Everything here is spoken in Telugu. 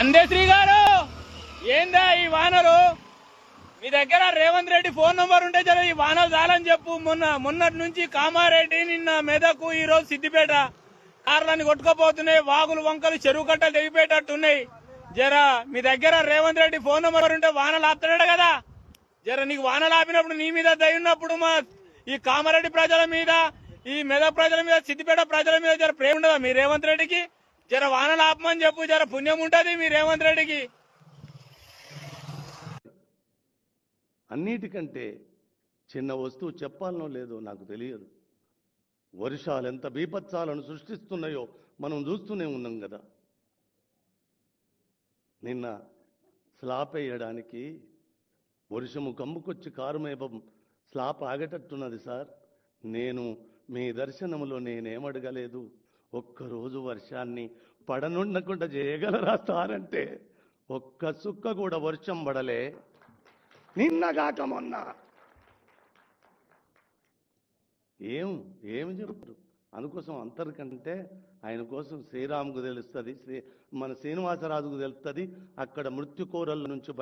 అందేశ్రీ గారు ఏందా ఈ వానరు? మీ దగ్గర రేవంత్ రెడ్డి ఫోన్ నంబర్ ఉంటే జర ఈ వానలు చాలని చెప్పు. మొన్న మొన్నటి నుంచి కామారెడ్డి నిన్న మెదకు ఈ రోజు సిద్దిపేట కార్లని కొట్టుకోపోతున్నాయి. వాగులు వంకలు చెరువు కట్టలు తెగిపోయేటట్టున్నాయి. జర మీ దగ్గర రేవంత్ రెడ్డి ఫోన్ నంబర్ ఉంటే వానలు ఆపుతాడు కదా. జర నీకు వానలు ఆపినప్పుడు నీ మీద దయ ఉన్నప్పుడు మా ఈ కామారెడ్డి ప్రజల మీద ఈ మెదక్ ప్రజల మీద సిద్దిపేట ప్రజల మీద జర ప్రేమ ఉండదా మీ రేవంత్ రెడ్డికి? జర వాన ఆపమని చెప్పు జర పుణ్యం ఉంటది మీ రేవంత్ రెడ్డికి అన్నిటికంటే చిన్న వస్తువు చెప్పాలనో లేదో నాకు తెలియదు. వర్షాలు ఎంత బీపత్సాలను సృష్టిస్తున్నాయో మనం చూస్తూనే ఉన్నాం కదా. నిన్న స్లాప్ వేయడానికి వర్షము కమ్ముకొచ్చి కారుమేపం స్లాప్ ఆగేటట్టున్నది సార్. నేను మీ దర్శనములో నేనేమడగలేదు. ఒక్కరోజు వర్షాన్ని పడనుండకుండా చేయగలరా సారంటే ఒక్క సుక్క కూడా వర్షం పడలే. నిన్నగాక మొన్న. ఏం ఏమి చెప్పరు? అందుకోసం అంతరికంటే ఆయన కోసం శ్రీరాముకు తెలుస్తుంది శ్రీ మన శ్రీనివాసరాజుకు తెలుస్తుంది అక్కడ మృత్యుకోరల నుంచి